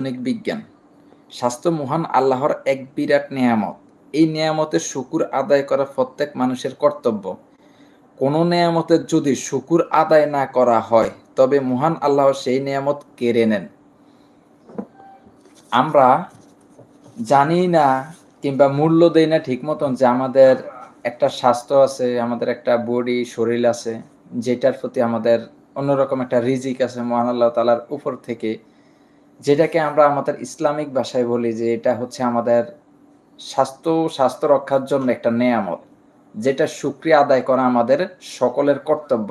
আধুনিক বিজ্ঞান। স্বাস্থ্য মহান আল্লাহর এক বিরাট নেয়ামত। এই নেয়ামতের শুকুর আদায় করা প্রত্যেক মানুষের কর্তব্য। কোনো নেয়ামতের যদি শুকুর আদায় না করা হয়, তবে মহান আল্লাহ সেই নেয়ামত কেড়ে নেন। আমরা জানি না কিংবা মূল্য দেই না ঠিক মতন যে আমাদের একটা স্বাস্থ্য আছে, আমাদের একটা বডি, শরীর আছে, যেটার প্রতি আমাদের অন্যরকম একটা রিজিক আছে মহান আল্লাহ তালার উপর থেকে। যেটাকে আমরা আমাদের ইসলামিক ভাষায় বলি যে এটা হচ্ছে আমাদের স্বাস্থ্য স্বাস্থ্য রক্ষার জন্য একটা নেয়ামত, যেটা সুক্রিয়া আদায় করা আমাদের সকলের কর্তব্য।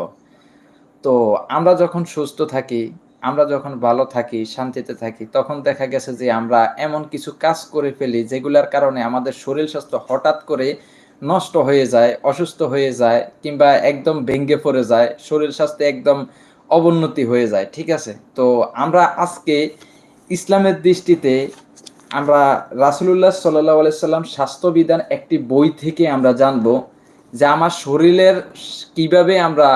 তো আমরা যখন সুস্থ থাকি, আমরা যখন ভালো থাকি, শান্তিতে থাকি, তখন দেখা গেছে যে আমরা এমন কিছু কাজ করে ফেলি যেগুলোর কারণে আমাদের শরীর স্বাস্থ্য হঠাৎ করে নষ্ট হয়ে যায়, অসুস্থ হয়ে যায়, কিংবা একদম ভেঙ্গে পড়ে যায়, শরীর স্বাস্থ্য একদম অবনতি হয়ে যায়, ঠিক আছে? তো আমরা আজকে ইসলামের দৃষ্টিতে আমরা রাসুলুল্লাহ সাল্লাহ আলাইসাল্লাম স্বাস্থ্যবিধান একটি বই থেকে আমরা জানব যে আমার শরীরের কীভাবে আমরা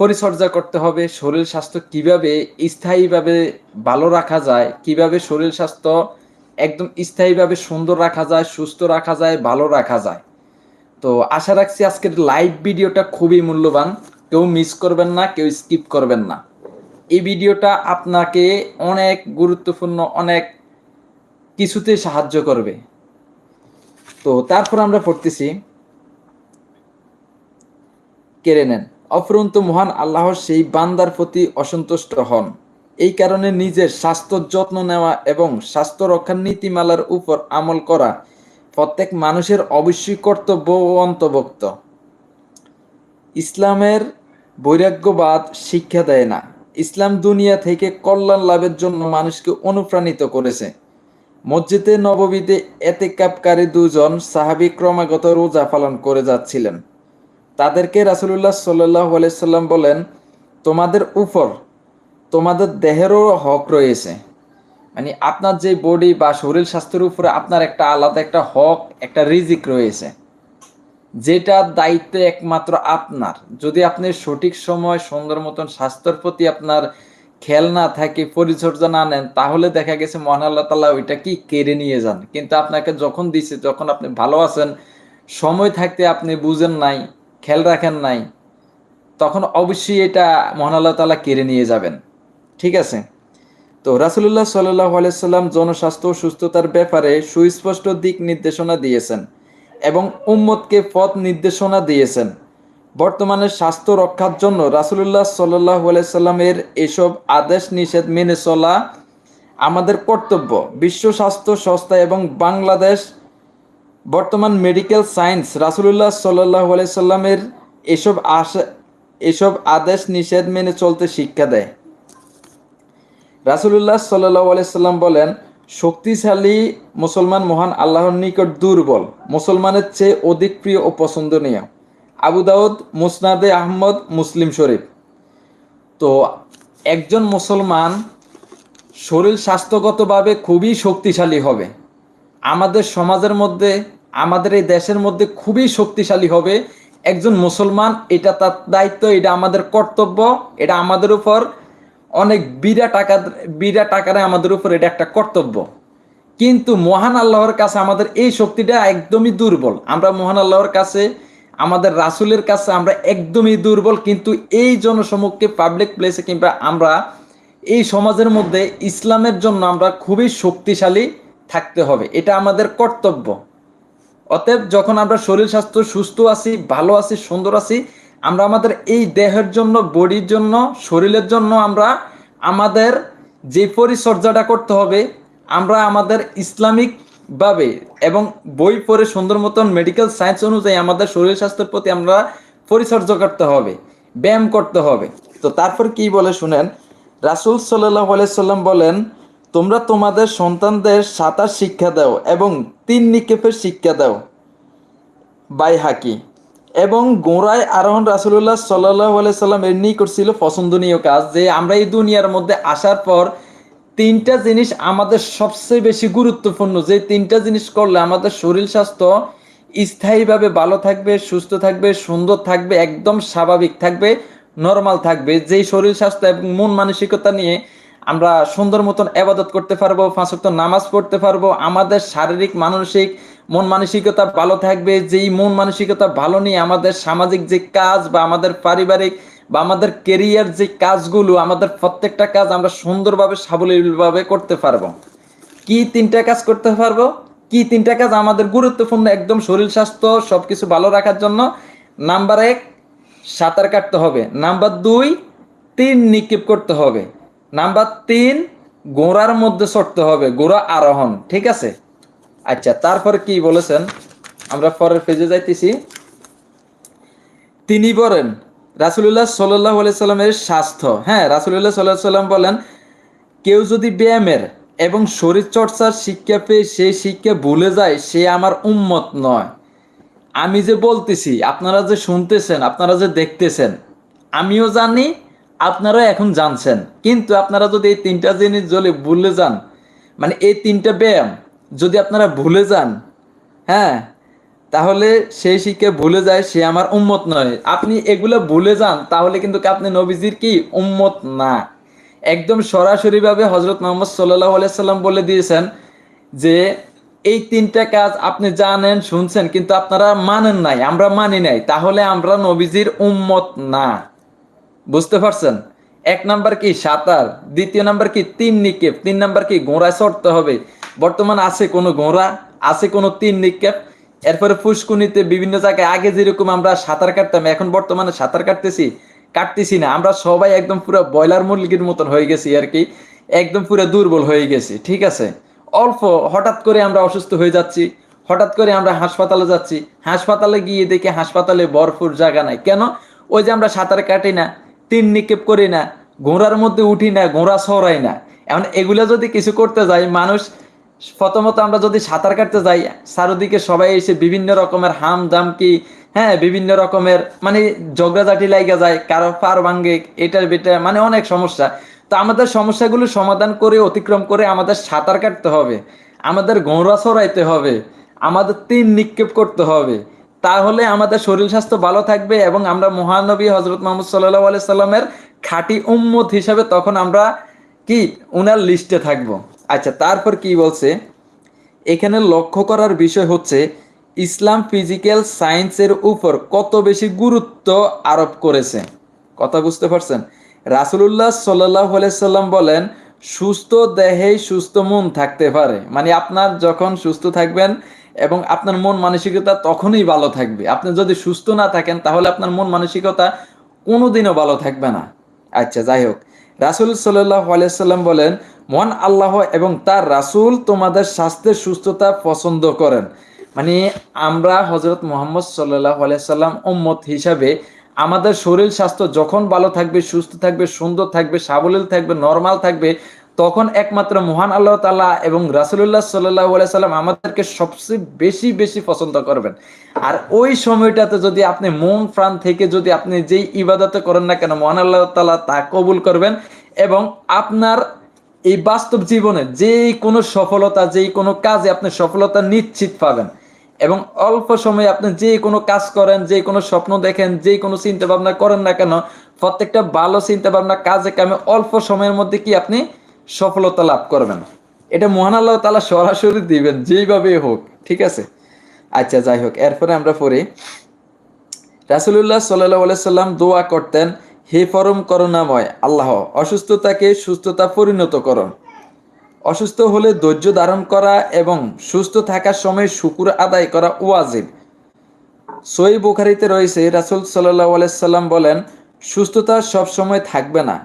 পরিচর্যা করতে হবে, শরীর স্বাস্থ্য কীভাবে স্থায়ীভাবে ভালো রাখা যায়, কীভাবে শরীর স্বাস্থ্য একদম স্থায়ীভাবে সুন্দর রাখা যায়, সুস্থ রাখা যায়, ভালো রাখা যায়। তো আশা রাখছি আজকের লাইভ ভিডিওটা খুবই মূল্যবান, কেউ মিস করবেন না, কেউ স্কিপ করবেন না। এই ভিডিওটা আপনাকে অনেক গুরুত্বপূর্ণ, অনেক কিছুতে সাহায্য করবে। তো তারপর আমরা পড়তেছি, কেড়ে নেন। অফরন্ত মহান আল্লাহ সেই বান্দার প্রতি অসন্তুষ্ট হন। এই কারণে নিজের স্বাস্থ্য যত্ন নেওয়া এবং স্বাস্থ্য রক্ষার নীতিমালার উপর আমল করা প্রত্যেক মানুষের অবশ্যই কর্তব্য ও অন্তর্ভুক্ত। ইসলামের বৈরাগ্যবাদ শিক্ষা দেয় না। ইসলাম দুনিয়া থেকে কল্যাণ লাভের জন্য মানুষকে অনুপ্রাণিত করেছে। মসজিদে নববীতে এতেকাপকারী দুজন সাহাবি ক্রমাগত রোজা পালন করে যাচ্ছিলেন। তাদেরকে রাসুলুল্লাহ সাল্লাহ আলাইসাল্লাম বলেন, তোমাদের উপর তোমাদের দেহেরও হক রয়েছে। মানে আপনার যে বডি বা শরীর স্বাস্থ্যের উপরে আপনার একটা আলাদা একটা হক, একটা রিজিক রয়েছে। যেটার দায়িত্ব একমাত্র আপনার। যদি আপনি সঠিক সময়, সুন্দর মতন স্বাস্থ্যের প্রতি আপনার খেয়াল না থাকে, পরিচর্যা না নেন, তাহলে দেখা গেছে মহান আল্লাহ তালা ওইটা কি কেড়ে নিয়ে যান। কিন্তু আপনাকে যখন দিছে, যখন আপনি ভালো আছেন, সময় থাকতে আপনি বুঝেন নাই, খেয়াল রাখেন নাই, তখন অবশ্যই এটা মহান আল্লাহ তালা কেড়ে নিয়ে যাবেন। ঠিক আছে? তো রাসুল্লাহ সাল্লাহ আলাইসাল্লাম জনস্বাস্থ্য ও সুস্থতার ব্যাপারে সুস্পষ্ট দিক নির্দেশনা দিয়েছেন। এবং উম্মতকে পথ নির্দেশনা দিয়েছেন। বর্তমানে স্বাস্থ্য রক্ষার জন্য রাসুলুল্লাহ সাল্লাহ আলাইসাল্লামের এসব আদেশ নিষেধ মেনে চলা আমাদের কর্তব্য। বিশ্ব স্বাস্থ্য সংস্থা এবং বাংলাদেশ বর্তমান মেডিকেল সায়েন্স রাসুলুল্লাহ সাল্লাহ আলাইসাল্লামের এসব আশা, এসব আদেশ নিষেধ মেনে চলতে শিক্ষা দেয়। রাসুলুল্লাহ সাল্লাহ আলাইসাল্লাম বলেন শক্তিশালী মুসলমান মহান আল্লাহর নিকট দুর্বল, মুসলমানের চেয়ে অধিক প্রিয় ও পছন্দনীয়। আবু দাউদ, মুসনাদে আহমদ, মুসলিম শরীফ। তো একজন মুসলমান শরীর স্বাস্থ্যগতভাবে খুবই শক্তিশালী হবে। আমাদের সমাজের মধ্যে, আমাদের এই দেশের মধ্যে খুবই শক্তিশালী হবে। একজন মুসলমান, এটা তার দায়িত্ব, এটা আমাদের কর্তব্য, এটা আমাদের উপর। অনেক বিরা টাকা, বিরা টাকারে আমাদের উপর এটা একটা কর্তব্য। কিন্তু মহান আল্লাহর কাছে আমাদের এই শক্তিটা একদমই দুর্বল। আমরা মহান আল্লাহর কাছে, আমাদের রাসুলের কাছে আমরা একদমই দুর্বল, কিন্তু এই জনসমুখকে পাবলিক প্লেসে কিংবা আমরা এই সমাজের মধ্যে ইসলামের জন্য আমরা খুবই শক্তিশালী থাকতে হবে। এটা আমাদের কর্তব্য। অতএব যখন আমরা শরীর স্বাস্থ্য সুস্থ আছি, ভালো আছি, সুন্দর আছি আমরা আমাদের এই দেহের জন্য, বডির জন্য, শরীরের জন্য আমরা আমাদের যে পরিচর্যাটা করতে হবে, আমরা আমাদের ইসলামিক ভাবে এবং বই পড়ে সুন্দর মতন মেডিকেল সায়েন্স অনুযায়ী আমাদের শরীর স্বাস্থ্যের প্রতি আমরা পরিচর্যা করতে হবে, ব্যায়াম করতে হবে। তো তারপর কি বলে শুনেন? রাসুল সাল্লাহ সাল্লাম বলেন, তোমরা তোমাদের সন্তানদের সাঁতার শিক্ষা দাও এবং তিন নিক্ষেপের শিক্ষা দাও। বাই হাকি। এবং গোড়ায় আরোহণ রাসুল্লাহ সাল্লাহ সাল্লাম এর নিকট ছিল পছন্দনীয় কাজ যে আমরা এই দুনিয়ার মধ্যে আসার পর তিনটা জিনিস আমাদের সবচেয়ে বেশি গুরুত্বপূর্ণ, যে তিনটা জিনিস করলে আমাদের শরীর স্বাস্থ্য স্থায়ীভাবে ভালো থাকবে, সুস্থ থাকবে, সুন্দর থাকবে, একদম স্বাভাবিক থাকবে নর্মাল থাকবে। যেই শরীর স্বাস্থ্য এবং মন মানসিকতা নিয়ে আমরা সুন্দর মতন আবাদত করতে পারব পাঁচক্ত নামাজ পড়তে পারব, আমাদের শারীরিক, মানসিক মন মানসিকতা ভালো থাকবে, যেই মন মানসিকতা ভালো নিয়ে আমাদের সামাজিক যে কাজ বা আমাদের পারিবারিক বা আমাদের কেরিয়ার যে কাজগুলো, আমাদের প্রত্যেকটা কাজ আমরা সুন্দরভাবে, সাবলীলভাবে করতে পারব। কি তিনটা কাজ করতে পারব? কি তিনটা কাজ আমাদের গুরুত্বপূর্ণ, একদম শরীর স্বাস্থ্য, সবকিছু ভালো রাখার জন্য? নাম্বার এক, সাঁতার কাটতে হবে। নাম্বার দুই তিন নিক্ষেপ করতে হবে। নাম্বার তিন গোড়ার মধ্যে চড়তে হবে গোড়া আরোহণ, ঠিক আছে? আচ্ছা তারপর কি বলেছেন? আমরা পরের পেজে যাইতেছি। তিনি বলেন, রাসুলুল্লাহ সাল্লাহ সাল্লামের স্বাস্থ্য। হ্যাঁ রাসুলুল্লাহ সাল্লাহ সাল্লাম বলেন, কেউ যদি ব্যায়ামের এবং শরীর চর্চার শিক্ষা পেয়ে সেই শিক্ষা ভুলে যায়, সে আমার উম্মত নয়। আমি যে বলতেছি, আপনারা যে শুনতেছেন, আপনারা যে দেখতেছেন, আমিও জানি আপনারা এখন জানছেন। কিন্তু আপনারা যদি এই তিনটা জিনিস যদি ভুলে যান মানে এই তিনটা ব্যায়াম যদি আপনারা ভুলে যান হ্যাঁ তাহলে সেই শিখে ভুলে যায়, সে আমার উম্মত নয়। আপনি এগুলো ভুলে যান, তাহলে কিন্তু আপনি নবীজির কি উম্মত না। একদম সরাসরিভাবে হজরত মোহাম্মদ সাল্লাহ আলাইসাল্লাম বলে দিয়েছেন যে, এই তিনটা কাজ আপনি জানেন, শুনছেন, কিন্তু আপনারা মানেন নাই, আমরা মানি নাই, তাহলে আমরা নবীজির উম্মত না। বুঝতে পারছেন? এক নাম্বার কি সাঁতার, দ্বিতীয় নাম্বার কি তিন নিকেপ তিন নাম্বার কি ঘোড়ায় চড়তে হবে বর্তমান আছে কোনো ঘোড়া আছে কোনো তিন নিক্ষেপ। এরপরে ফুসকুনিতে বিভিন্ন জায়গায় আগে যেরকম আমরা সাঁতার কাটতাম, এখন বর্তমানে সাঁতার কাটতেছি কাটতেছি না। আমরা সবাই একদম পুরো ব্রয়লার মুরগির মতন হয়ে গেছি আর কি, একদম পুরো দুর্বল হয়ে গেছি, ঠিক আছে? অল্প হঠাৎ করে আমরা অসুস্থ হয়ে যাচ্ছি, হঠাৎ করে আমরা হাসপাতালে যাচ্ছি, হাসপাতালে গিয়ে দেখি হাসপাতালে ভরপুর জায়গা নাই। কেন? ওই যে আমরা সাঁতার কাটি না, তিন নিক্ষেপ করি না ঘোড়ার মধ্যে উঠি না ঘোড়া সরাই না। এখন এগুলো যদি কিছু করতে যাই, মানুষ প্রথমত আমরা যদি সাঁতার কাটতে যাই, চারোদিকে সবাই এসে বিভিন্ন রকমের হাম দাম কি হ্যাঁ বিভিন্ন রকমের মানে ঝগড়াঝাটি লাইগা যায়, কারও পার ভাঙ্গে, এটার বেটা মানে অনেক সমস্যা। তো আমাদের সমস্যাগুলো সমাধান করে, অতিক্রম করে আমাদের সাঁতার কাটতে হবে, আমাদের ঘোড়া সরাইতে হবে, আমাদের তিন নিক্ষেপ করতে হবে। তাহলে আমাদের শরীর স্বাস্থ্য ভালো থাকবে এবং আমরা মহানবী হজরত মোহাম্মদ সাল্লাহ আলাই সাল্লামের খাঁটি উম্মত হিসাবে তখন আমরা কি? উনার লিস্টে থাকব। আচ্ছা তারপর কি বলছে? এখানে লক্ষ্য করার বিষয় হচ্ছে, ইসলাম ফিজিক্যাল সায়েন্সের উপর কত বেশি গুরুত্ব আরোপ করেছে? কথা বুঝতে পারছেন? রাসুলুল্লাহ সাল্লাহ সাল্লাম বলেন, সুস্থ দেহেই সুস্থ মন থাকতে পারে। মানে আপনার যখন সুস্থ থাকবেন এবং আপনার মন মানসিকতা তখনই ভালো থাকবে। আপনি যদি সুস্থ না থাকেন, তাহলে আপনার মন মানসিকতা কোনোদিনও ভালো থাকবে না। আচ্ছা যাই হোক। রাসুল সাল্লাহ আলাইসাল্লাম বলেন মহান আল্লাহ এবং তার রাসুল তোমাদের স্বাস্থ্যের সুস্থতা পছন্দ করেন। মানে আমরা হজরত মোহাম্মদ সাল্লাহ আলাইসাল্লাম উম্মত হিসাবে আমাদের শরীর স্বাস্থ্য যখন ভালো থাকবে, সুস্থ থাকবে, সুন্দর থাকবে, সাবলীল থাকবে, নর্মাল থাকবে, তখন একমাত্র মহান আল্লাহ তালা এবং রাসুল্লাহ সাল্লাহ সাল্লাম আমাদেরকে সবচেয়ে বেশি বেশি পছন্দ করবেন। আর ওই সময়টাতে যদি আপনি মন প্রাণ থেকে যদি আপনি যেই ইবাদতে করেন না কেন, মহান আল্লাহ তালা তা কবুল করবেন এবং আপনার এই বাস্তব জীবনে যেই কোনো সফলতা যেই কোনো কাজে আপনি সফলতা নিশ্চিত পাবেন। এবং অল্প সময়ে আপনি যে কোনো কাজ করেন যে কোনো স্বপ্ন দেখেন যে কোনো চিন্তা ভাবনা করেন না কেন, প্রত্যেকটা ভালো চিন্তা ভাবনা কাজে কামে অল্প সময়ের মধ্যে কি আপনি সফলতা লাভ করবেন। এটা মহান আল্লাহ তালা সরাসরি দিবেন যেইভাবে হোক, ঠিক আছে? আচ্ছা যাই হোক, এরপরে আমরা পড়ি। রাসুল্লাহ সাল্লাহ সাল্লাম দোয়া করতেন হে ফরম করুণাময়, আল্লাহ, অসুস্থতাকে সুস্থতা পরিণত করুন অসুস্থ হলে ধৈর্য ধারণ করা এবং সুস্থ থাকার সময় শুকুর আদায় করা ওয়াজিব। সই বুখারিতে রয়েছে, রাসুল সাল্লাহ সাল্লাম বলেন, সুস্থতা সব সময় থাকবে না।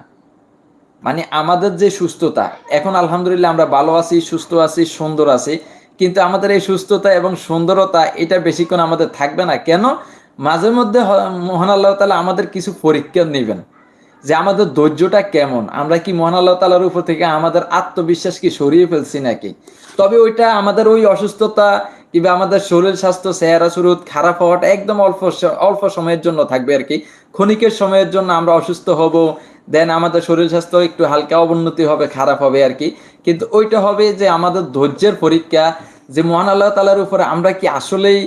মানে আমাদের যে সুস্থতা, এখন আলহামদুলিল্লাহ আমরা ভালো আছি, সুস্থ আছি, সুন্দর আছি, কিন্তু আমাদের এই সুস্থতা এবং সুন্দরতা, এটা বেশিক্ষণ আমাদের থাকবে না। কেন? মাঝে মধ্যে মহান আল্লাহ তালা আমাদের কিছু পরীক্ষা নেবেন যে আমাদের ধৈর্যটা কেমন? আমরা কি মহান আল্লাহ তালার উপর থেকে আমাদের আত্মবিশ্বাস কি সরিয়ে ফেলছি নাকি? তবে ওইটা আমাদের ওই অসুস্থতা কিংবা আমাদের শরীর স্বাস্থ্য, চেহারা সুরুত খারাপ হওয়াটা একদম অল্প অল্প সময়ের জন্য থাকবে আর কি। ক্ষণিকের সময়ের জন্য আমরা অসুস্থ হব, দেন আমাদের শরীর স্বাস্থ্য একটু হালকা অবনতি হবে, খারাপ হবে আর কি। কিন্তু ওইটা হবে যে আমাদের ধৈর্যের পরীক্ষা যে মহান আল্লাহ তালার উপরে আমরা কি আসলেই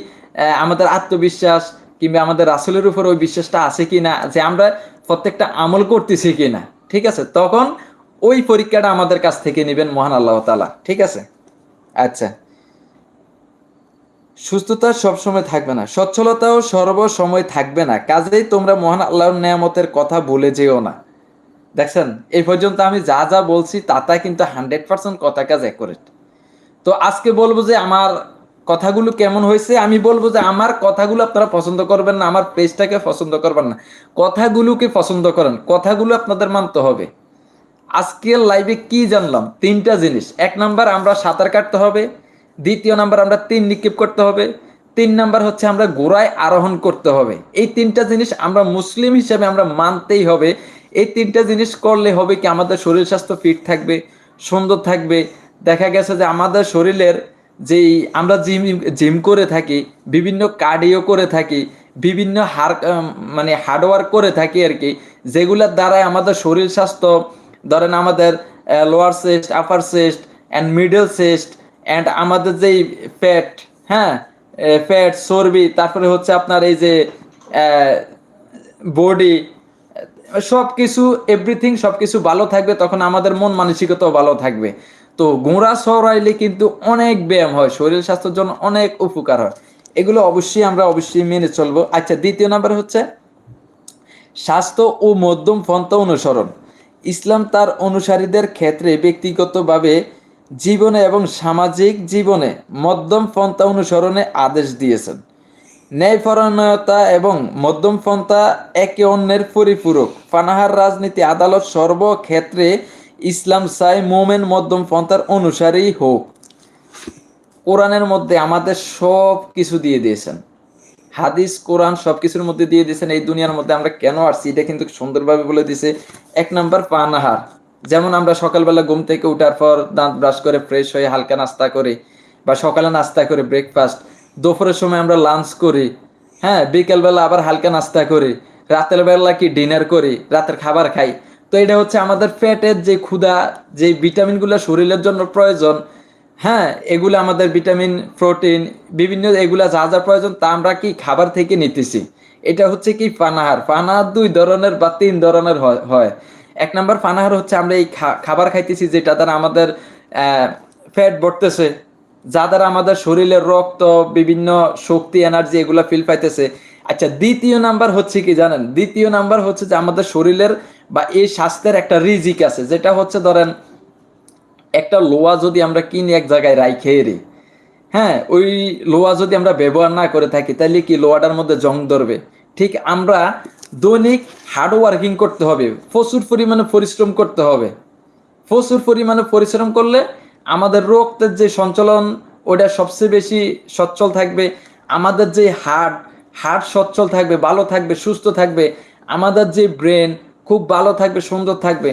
আমাদের আত্মবিশ্বাস কিংবা আমাদের রাসুলের উপর ওই বিশ্বাসটা আছে কি না যে আমরা প্রত্যেকটা আমল করতেছি কি না ঠিক আছে? তখন ওই পরীক্ষাটা আমাদের কাছ থেকে নেবেন মহান আল্লাহ তালা ঠিক আছে? আচ্ছা। সুস্থতা সবসময় থাকবে না, সচ্ছলতাও সর্বসময় থাকবে না, কাজেই তোমরা মহান আল্লাহর নিয়ামতের কথা বলে যেও না। দেখছেন? এই পর্যন্ত আমি যা যা বলছি তাতা কিন্তু হান্ড্রেড পার্সেন্ট কথা কাজ অ্যাকুরেট তো আজকে বলব যে আমার কথাগুলো কেমন হয়েছে, আমি বলব যে আমার কথাগুলো আপনারা পছন্দ করবেন না, আমার পেজটাকে পছন্দ করবেন না। কথাগুলোকে পছন্দ করেন, কথাগুলো আপনাদের মানতে হবে। আজকের লাইভে কি জানলাম? তিনটা জিনিস। এক নাম্বার, আমরা সাঁতার কাটতে হবে। দ্বিতীয় নাম্বার, আমরা তিন নিক্ষেপ করতে হবে। তিন নাম্বার হচ্ছে, আমরা গোড়ায় আরোহণ করতে হবে। এই তিনটা জিনিস আমরা মুসলিম হিসেবে আমরা মানতেই হবে। এই তিনটা জিনিস করলে হবে কি, আমাদের শরীর স্বাস্থ্য ফিট থাকবে, সুন্দর থাকবে। দেখা গেছে যে আমাদের শরীরের যেই আমরা জিম জিম করে থাকি, বিভিন্ন কার্ডিও করে থাকি, বিভিন্ন হার মানে হার্ডওয়ার্ক করে থাকি আর কি, যেগুলোর দ্বারাই আমাদের শরীর স্বাস্থ্য, ধরেন আমাদের lower chest upper chest and middle chest and আমাদের যেই ফ্যাট হ্যাঁ? ফ্যাট চর্বি, তারপরে হচ্ছে আপনার এই যে বডি সব কিছু এভরিথিং সব কিছু ভালো থাকবে, তখন আমাদের মন মানসিকতাও ভালো থাকবে। তো গোড়া সরাইলে কিন্তু অনেক ব্যায়াম হয়, শরীর স্বাস্থ্যের জন্য অনেক উপকার হয়। এগুলো অবশ্যই আমরা অবশ্যই মেনে চলবো। আচ্ছা দ্বিতীয় নাম্বার হচ্ছে স্বাস্থ্য ও মধ্যম পন্থা অনুসরণ। ইসলাম তার অনুসারীদের ক্ষেত্রে ব্যক্তিগতভাবে জীবনে এবং সামাজিক জীবনে মধ্যম পন্থা অনুসরণে আদেশ দিয়েছেন। ন্যায়পরায়ণতা এবং মধ্যম পন্থা একে অন্যের পরিপূরক। পানাহার রাজনীতি আদালত সর্বক্ষেত্রে ইসলাম চাই মোমেন মধ্যম পন্থার অনুসারী হোক। কোরআনের মধ্যে আমাদের সব কিছু দিয়ে দিয়েছেন। হাদিস, কোরআন সব কিছুর মধ্যে দিয়ে দিয়েছেন। এই দুনিয়ার মধ্যে আমরা কেন আসছি, এটা কিন্তু সুন্দরভাবে বলে দিছে এক নাম্বার পানাহার। যেমন আমরা সকালবেলা ঘুম থেকে উঠার পর দাঁত ব্রাশ করে ফ্রেশ হয়ে হালকা নাস্তা করি বা সকালে নাস্তা করে ব্রেকফাস্ট দুপুরের সময় আমরা লাঞ্চ করি। হ্যাঁ বিকেলবেলা আবার হালকা নাস্তা করি। রাতের বেলা কি ডিনার করি? রাতের খাবার খাই। তো এটা হচ্ছে আমাদের পেটের যে ক্ষুধা, যে ভিটামিনগুলো শরীরের জন্য প্রয়োজন। হ্যাঁ এগুলো আমাদের ভিটামিন, প্রোটিন, বিভিন্ন এগুলা যা যা প্রয়োজন তা আমরা কি খাবার থেকে নিতেছি। এটা হচ্ছে কি পানাহার। পানাহার দুই ধরনের বা তিন ধরনের হয় এক নম্বর পানাহার হচ্ছে আমরা এই খাবার খাইতেছি যেটা দ্বারা আমাদের ফ্যাট বাড়তেছে, যা দ্বারা আমাদের শরীরের রক্ত, বিভিন্ন শক্তি, এনার্জি এগুলা ফিল পাইতেছে। আচ্ছা দ্বিতীয় নাম্বার হচ্ছে কি জানেন? দ্বিতীয় নাম্বার হচ্ছে যে আমাদের শরীরের বা এই স্বাস্থ্যের একটা রিজিক আছে, যেটা হচ্ছে ধরেন একটা লোয়া যদি আমরা কিনি এক জায়গায় রাই খেয়ে রে হ্যাঁ ওই লোয়া যদি আমরা ব্যবহার না করে থাকি তাহলে কি লোয়াটার মধ্যে জং ধরবে? ঠিক আমরা দৈনিক হার্ড ওয়ার্কিং করতে হবে, প্রচুর পরিমাণে পরিশ্রম করতে হবে। প্রচুর পরিমাণে পরিশ্রম করলে আমাদের রক্তের যে সঞ্চালন ওটা সবচেয়ে বেশি সচ্ছল থাকবে, আমাদের যে হার্ট হার্ট সচ্ছল থাকবে, ভালো থাকবে, সুস্থ থাকবে, আমাদের যে ব্রেন খুব ভালো থাকবে, সুন্দর থাকবে।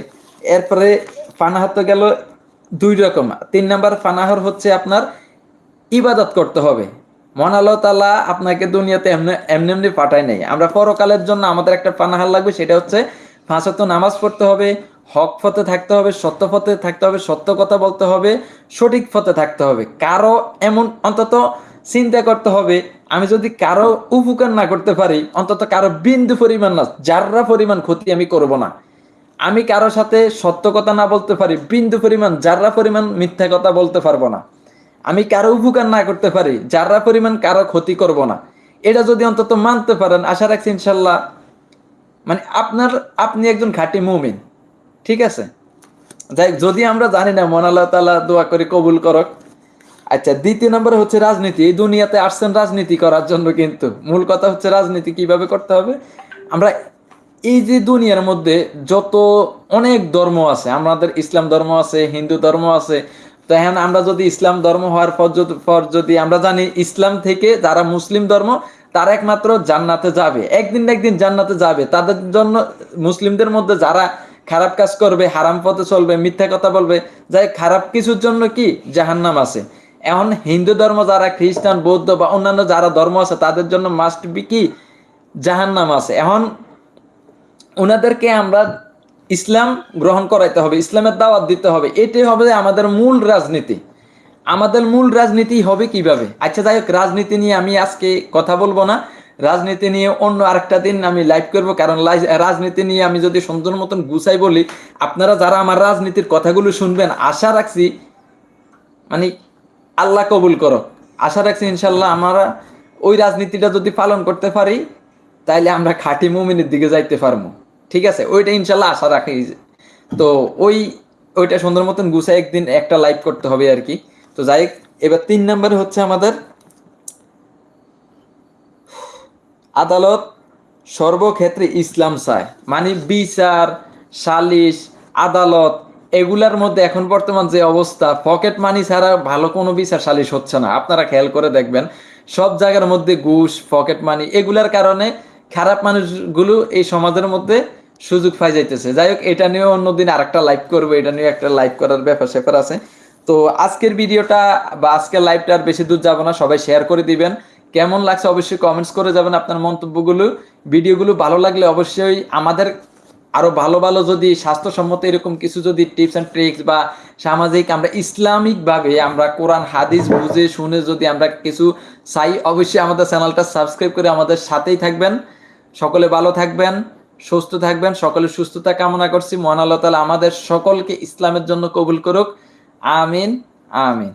এরপরে ফানাহার তো গেল দুই রকম। তিন নাম্বার পানাহার হচ্ছে আপনার ইবাদত করতে হবে। মহান আল্লাহ তালা আপনাকে দুনিয়াতে এমনি এমনি এমনি পাঠায় নেই। আমরা পরকালের জন্য আমাদের একটা পানাহার লাগবে, সেটা হচ্ছে পাঁচত্ব নামাজ পড়তে হবে, হক পথে থাকতে হবে, সত্য পথে থাকতে হবে, সত্য কথা বলতে হবে, সঠিক পথে থাকতে হবে। কারও এমন অন্তত চিন্তা করতে হবে, আমি যদি কারও উপকার না করতে পারি, অন্তত কারও বিন্দু পরিমাণ না, যাররা পরিমাণ ক্ষতি আমি করব না। আমি কারও সাথে সত্য কথা না বলতে পারি, বিন্দু পরিমাণ, যাররা পরিমাণ মিথ্যা কথা বলতে পারব না। আমি কারও উপকার না করতে পারি, যাররা পরিমাণ কারও ক্ষতি করব না। এটা যদি অন্তত মানতে পারেন, আশা রাখছি ইনশাল্লাহ মানে আপনার, আপনি একজন খাঁটি মুমিন, ঠিক আছে? যাই যদি আমরা জানি না মন আল্লাহ তালা দোয়া করে কবুল করক আচ্ছা দ্বিতীয় নম্বরে হচ্ছে রাজনীতি। এই দুনিয়াতে আসছেন রাজনীতি করার জন্য কিন্তু। মূল কথা হচ্ছে রাজনীতি কীভাবে করতে হবে? আমরা এই যে দুনিয়ার মধ্যে যত অনেক ধর্ম আছে, আমাদের ইসলাম ধর্ম আছে, হিন্দু ধর্ম আছে, তো আমরা যদি ইসলাম ধর্ম হওয়ার পর পর যদি আমরা জানি ইসলাম থেকে যারা মুসলিম ধর্ম, তারা একমাত্র জান্নাতে যাবে। একদিন না একদিন জান্নাতে যাবে। তাদের জন্য মুসলিমদের মধ্যে যারা খারাপ কাজ করবে, হারাম পথে চলবে, মিথ্যা কথা বলবে, যাই খারাপ কিছুর জন্য কি? জাহান্নাম আছে। এখন হিন্দু ধর্ম যারা, খ্রিস্টান, বৌদ্ধ বা অন্যান্য যারা ধর্ম আছে, তাদের জন্য মাস্ট বি কি? জাহান্নাম আছে। এখন ওনাদেরকে আমরা ইসলাম গ্রহণ করাইতে হবে, ইসলামের দাওয়াত দিতে হবে। এটাই হবে আমাদের মূল রাজনীতি। আমাদের মূল রাজনীতি হবে কীভাবে? আচ্ছা যাই হোক, রাজনীতি নিয়ে আমি আজকে কথা বলব না। রাজনীতি নিয়ে অন্য আরেকটা দিন আমি লাইভ করব, কারণ রাজনীতি নিয়ে আমি যদি সুন্দর মতন গুছাই বলি, আপনারা যারা আমার রাজনীতির কথাগুলো শুনবেন, আশা রাখছি মানে আল্লাহ কবুল করো আশা রাখছি ইনশাল্লাহ আমরা ওই রাজনীতিটা যদি পালন করতে পারি, তাইলে আমরা খাঁটি মুমিনের দিকে যাইতে পারব। ঠিক আছে? ওইটা ইনশাল্লাহ আশা রাখি। তো ওই, ওইটা সুন্দর মতন গুছাই একদিন একটা লাইভ করতে হবে আর কি। তো যাই এবার তিন নম্বরে হচ্ছে আমাদের আদালত সর্বক্ষেত্রে ইসলাম চায়। মানে বিচার, সালিশ, আদালত এগুলার মধ্যে এখন বর্তমান যে অবস্থা পকেট মানি ছাড়া ভালো কোনো বিচার সালিশ হচ্ছে না। আপনারা খেয়াল করে দেখবেন, সব জায়গার মধ্যে ঘুষ পকেট মানি এগুলার কারণে খারাপ মানুষগুলো এই সমাজের মধ্যে সুযোগ পাই যাইতেছে। যাই হোক, এটা নিয়ে অন্যদিন আরেকটা লাইভ করব, এটা নিয়ে একটা লাইভ করার ব্যাপার স্যাপার আছে। তো আজকের ভিডিওটা বা আজকের লাইভটা আর বেশি দূর যাব না, সবাই শেয়ার করে দিবেন। কেমন লাগছে অবশ্যই কমেন্টস করে যাবেন আপনার মন্তব্যগুলো। ভিডিওগুলো ভালো লাগলে অবশ্যই আমাদের আরও ভালো ভালো যদি স্বাস্থ্যসম্মত এরকম কিছু যদি টিপস অ্যান্ড ট্রিক্স বা সামাজিক আমরা ইসলামিক ভাবে আমরা কোরআন, হাদিস বুঝে, শুনে যদি আমরা কিছু চাই, অবশ্যই আমাদের চ্যানেলটা সাবস্ক্রাইব করে আমাদের সাথেই থাকবেন। সকলে ভালো থাকবেন, সুস্থ থাকবেন, সকলের সুস্থতা কামনা করছি। মহান আল্লাহ তাআলা আমাদের সকলকে ইসলামের জন্য কবুল করুক। আমিন আমিন।